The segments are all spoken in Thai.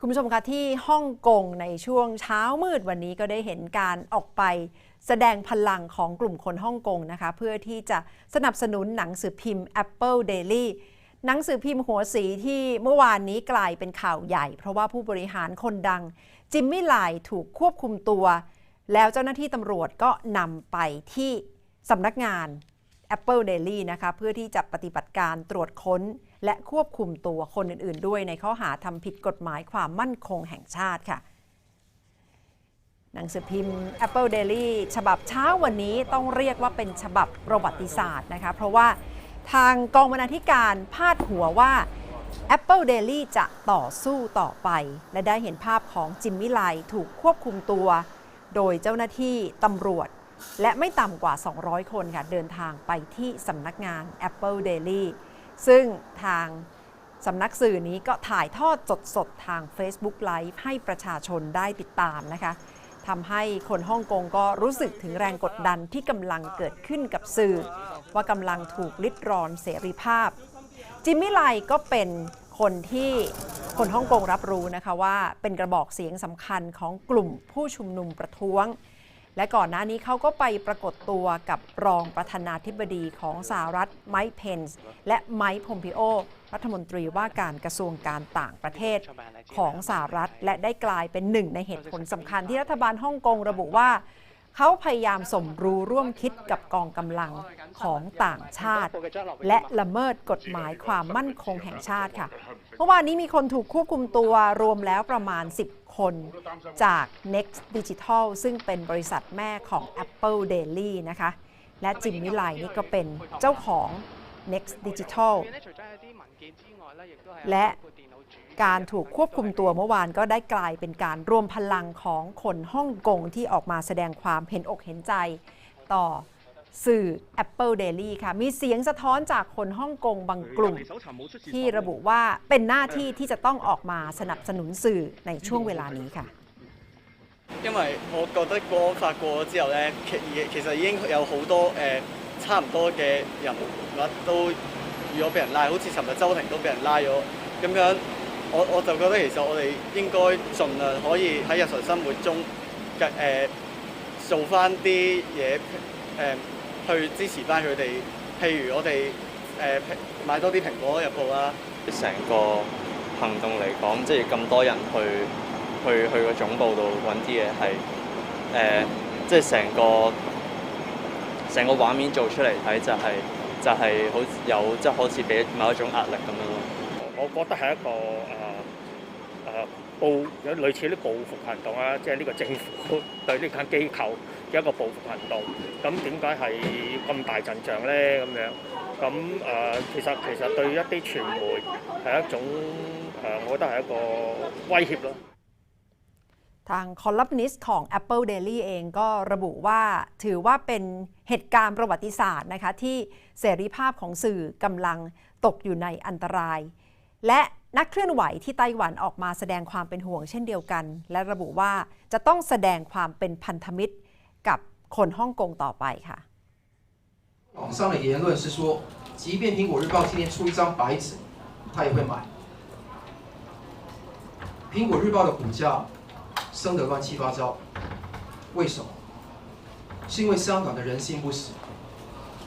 คุณผู้ชมคะที่ฮ่องกงในช่วงเช้ามืดวันนี้ก็ได้เห็นการออกไปแสดงพลังของกลุ่มคนฮ่องกงนะคะ เพื่อที่จะสนับสนุนหนังสือพิมพ์ Apple Daily หนังสือพิมพ์หัวสีที่เมื่อวานนี้กลายเป็นข่าวใหญ่ เพราะว่าผู้บริหารคนดัง จิมมี่ไลถูกควบคุมตัว แล้วเจ้าหน้าที่ตำรวจก็นำไปที่สำนักงาน Apple Daily นะคะเพื่อที่จะปฏิบัติการตรวจค้น และควบคุมตัวคนอื่น ๆ ด้วยในข้อหาทำผิดกฎหมายความมั่นคงแห่งชาติค่ะ หนังสือพิมพ์ Apple Daily ฉบับเช้าวันนี้ต้องเรียกว่าเป็นฉบับประวัติศาสตร์นะคะเพราะว่าทางกองบรรณาธิการพาดหัวว่า Apple Daily จะต่อสู้ต่อไป และได้เห็นภาพของจิมมี่ไลถูกควบคุมตัว โดยเจ้าหน้าที่ตำรวจ และไม่ต่ำกว่า 200 คนค่ะเดินทางไปที่สำนักงาน Apple Daily ซึ่งทางสำนักสื่อนี้ก็ถ่ายทอดสดๆ ทาง Facebook Live ให้ประชาชนได้ติดตามนะคะทำให้คนฮ่องกงก็รู้สึกถึงแรงกดดันที่กำลังเกิดขึ้นกับสื่อ ว่ากำลังถูกลิดรอนเสรีภาพ จิมมี่ไลก็เป็นคนที่คนฮ่องกงรับรู้นะคะว่าเป็นกระบอกเสียงสำคัญของกลุ่มผู้ชุมนุมประท้วง และก่อนหน้านี้เขาก็ไปปรากฏตัวกับรองประธานาธิบดีของสหรัฐไมค์เพนส์และไมค์พอมพิโอ รัฐมนตรีว่าการกระทรวงการต่างประเทศของสหรัฐ และได้กลายเป็นหนึ่งในเหตุผลสำคัญที่รัฐบาลฮ่องกงระบุว่าเขาพยายามสมรู้ร่วมคิดกับกองกำลังของต่างชาติ และละเมิดกฎหมายความมั่นคงแห่งชาติค่ะ เมื่อวานนี้มีคนถูกควบคุมตัวรวมแล้วประมาณ คนจาก Next Digital ซึ่งเป็นบริษัทแม่ของ Apple Daily นะคะ และจิมมิไลนี่ก็เป็นเจ้าของ Next Digital และการถูกควบคุมตัวเมื่อวานก็ได้กลายเป็นการรวมพลังของคนฮ่องกงที่ออกมาแสดงความเห็นอกเห็นใจต่อ สื่อ Apple Daily ค่ะ มีเสียงสะท้อนจากคนฮ่องกงบางกลุ่ม ที่ระบุว่าเป็นหน้าที่ที่จะต้องออกมาสนับสนุนสื่อในช่วงเวลานี้ค่ะ 因为我觉得国安法过咗之后咧，其其实已经有好多诶、呃、差唔多嘅人物都如果俾人拉，好似寻日周庭都俾人拉咗，咁样我我就觉得其实我哋应该尽量可以喺日常生活中嘅诶、呃、做翻啲嘢诶 去支持翻佢哋，譬如我哋誒、呃、買多啲蘋果日報啦。成個行動嚟講，即係咁多人去去去個總部度揾啲嘢係誒，即係成個成個畫面做出嚟睇就係、就係、好有即係好似俾某一種壓力咁樣咯。我覺得係一個誒誒報有類似啲報復行動啦，即係呢個政府對呢間機構嘅 一个报复行动。咁点解系咁大阵仗咧？咁样咁诶、其实其实对一啲传媒系一种诶、我觉得系一个威胁咯。 ทางคอลัมนิสต์ของ Apple Daily เองก็ระบุว่าถือว่าเป็นเหตุการณ์ประวัติศาสตร์นะคะที่เสรีภาพของสื่อกำลังตกอยู่ในอันตราย และนักเคลื่อนไหวที่ไต้หวันออกมาแสดงความเป็นห่วงเช่นเดียวกัน และระบุว่าจะต้องแสดงความเป็นพันธมิตร กับคนฮ่องกงต่อไปค่ะ 网上的言论是说，即便苹果日报今天出一张白纸，他也会买。苹果日报的股价升得乱七八糟，为什么？是因为香港的人心不死。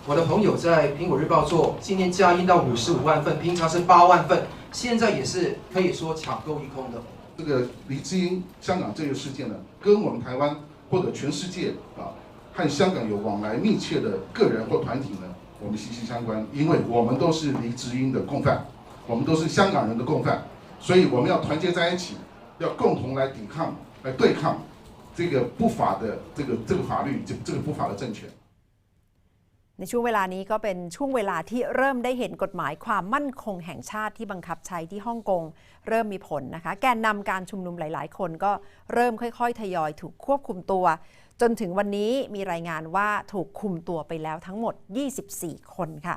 我的朋友在苹果日报做，今天加印到五十五万份，平常是八万份，现在也是可以说抢购一空的。这个黎智英香港这个事件呢，跟我们台湾 或者全世界啊，和香港有往来密切的个人或团体呢，我们息息相关，因为我们都是黎智英的共犯，我们都是香港人的共犯，所以我们要团结在一起，要共同来抵抗、来对抗这个不法的这个这个法律，这这个不法的政权。 ในช่วงเวลานี้ก็เป็นช่วงเวลาที่เริ่มได้เห็นกฎหมายความมั่นคงแห่งชาติที่บังคับใช้ที่ฮ่องกงเริ่มมีผลนะคะ แกนนำการชุมนุมหลาย ๆ คนก็เริ่มค่อย ๆ ทยอยถูกควบคุมตัว จนถึงวันนี้มีรายงานว่าถูกคุมตัวไปแล้วทั้งหมด 24 คนค่ะ